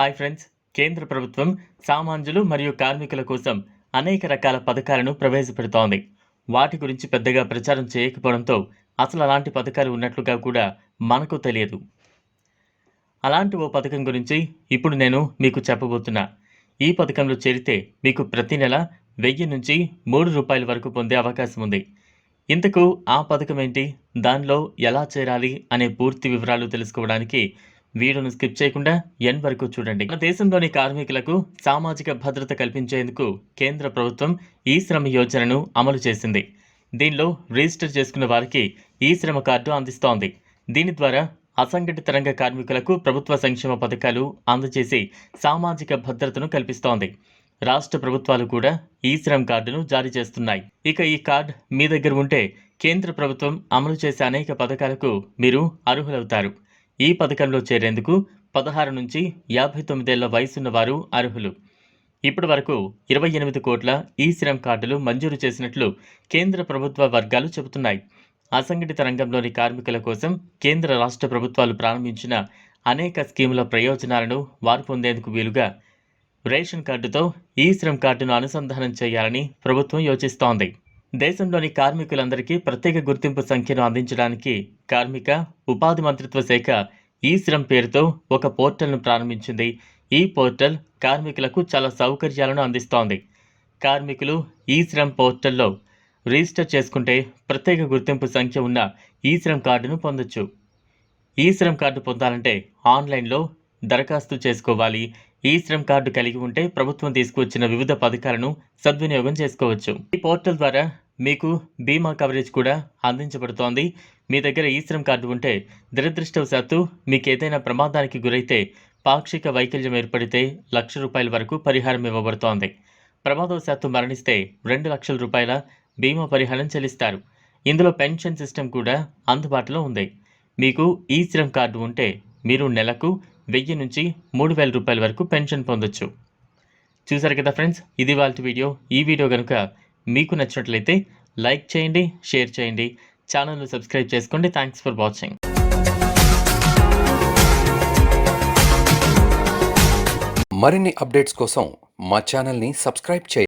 Hi friends. కేంద్ర ప్రభుత్వం సామాన్యులు మరియు కార్మికుల కోసం అనేక రకాల పథకాలను ప్రవేశపెడుతోంది. వాటి గురించి పెద్దగా ప్రచారం చేయకపోవడంతో అసలు అలాంటి పథకాలు ఉన్నట్లుగా కూడా మనకు తెలియదు. అలాంటి ఓ పథకం గురించి ఇప్పుడు నేను మీకు చెప్పబోతున్నా. ఈ పథకంలో చేరితే మీకు ప్రతి నెల వెయ్యి నుంచి మూడు రూపాయల వరకు పొందే అవకాశం ఉంది. ఇంతకు ఆ పథకం ఏంటి? దానిలో ఎలా చేరాలి? అనే పూర్తి వివరాలు తెలుసుకోవడానికి వీడియోను స్కిప్ చేయకుండా ఎన్ వరకు చూడండి. మన దేశంలోని కార్మికులకు సామాజిక భద్రత కల్పించేందుకు కేంద్ర ప్రభుత్వం ఈ శ్రమ యోజనను అమలు చేసింది. దీనిలో రిజిస్టర్ చేసుకున్న వారికి ఈ శ్రమ కార్డు అందిస్తోంది. దీని ద్వారా అసంఘటిత రంగ కార్మికులకు ప్రభుత్వ సంక్షేమ పథకాలు అందజేసి సామాజిక భద్రతను కల్పిస్తోంది. రాష్ట్ర ప్రభుత్వాలు కూడా ఈ శ్రమ్ కార్డును జారీ చేస్తున్నాయి. ఇక ఈ కార్డ్ మీ దగ్గర ఉంటే కేంద్ర ప్రభుత్వం అమలు చేసే అనేక పథకాలకు మీరు అర్హులవుతారు. ఈ పథకంలో చేరేందుకు పదహారు నుంచి యాభై తొమ్మిదేళ్ళ వయసున్న వారు అర్హులు. ఇప్పటి వరకు ఇరవై ఎనిమిది కోట్ల ఈ శ్రమ్ కార్డులు మంజూరు చేసినట్లు కేంద్ర ప్రభుత్వ వర్గాలు చెబుతున్నాయి. అసంఘటిత రంగంలోని కార్మికుల కోసం కేంద్ర రాష్ట్ర ప్రభుత్వాలు ప్రారంభించిన అనేక స్కీముల ప్రయోజనాలను వారు పొందేందుకు వీలుగా రేషన్ కార్డుతో ఈ శ్రమ్ కార్డును అనుసంధానం చేయాలని ప్రభుత్వం యోచిస్తోంది. దేశంలోని కార్మికులందరికీ ప్రత్యేక గుర్తింపు సంఖ్యను అందించడానికి కార్మిక ఉపాధి మంత్రిత్వ శాఖ ఈ శ్రమ్ పేరుతో ఒక పోర్టల్ను ప్రారంభించింది. ఈ పోర్టల్ కార్మికులకు చాలా సౌకర్యాలను అందిస్తోంది. కార్మికులు ఈ శ్రమ్ పోర్టల్లో రిజిస్టర్ చేసుకుంటే ప్రత్యేక గుర్తింపు సంఖ్య ఉన్న ఈ శ్రమ్ కార్డును పొందొచ్చు. ఈ శ్రమ్ కార్డు పొందాలంటే ఆన్లైన్లో దరఖాస్తు చేసుకోవాలి. ఈ శ్రమ్ కార్డు కలిగి ఉంటే ప్రభుత్వం తీసుకువచ్చిన వివిధ పథకాలను సద్వినియోగం చేసుకోవచ్చు. ఈ పోర్టల్ ద్వారా మీకు బీమా కవరేజ్ కూడా అందించబడుతోంది. మీ దగ్గర ఈ శ్రమ్ కార్డు ఉంటే దురదృష్టవశాత్తు మీకు ఏదైనా ప్రమాదానికి గురైతే పాక్షిక వైకల్యం ఏర్పడితే లక్ష రూపాయల వరకు పరిహారం ఇవ్వబడుతోంది. ప్రమాదవశాత్తు మరణిస్తే రెండు లక్షల రూపాయల బీమా పరిహారం చెల్లిస్తారు. ఇందులో పెన్షన్ సిస్టమ్ కూడా అందుబాటులో ఉంది. మీకు ఈ శ్రమ్ కార్డు ఉంటే మీరు నెలకు వెయ్యి నుంచి మూడు వేల రూపాయల వరకు పెన్షన్ పొందొచ్చు. చూసారు కదా ఫ్రెండ్స్ ఇది వాళ్ళ వీడియో. ఈ వీడియో కనుక మీకు నచ్చినట్లయితే లైక్ చేయండి షేర్ చేయండి ఛానల్ను సబ్స్క్రైబ్ చేసుకోండి. థ్యాంక్స్ ఫర్ వాచింగ్ మరిన్ని అప్డేట్స్ కోసం మా ఛానల్ని సబ్స్క్రైబ్ చేయండి.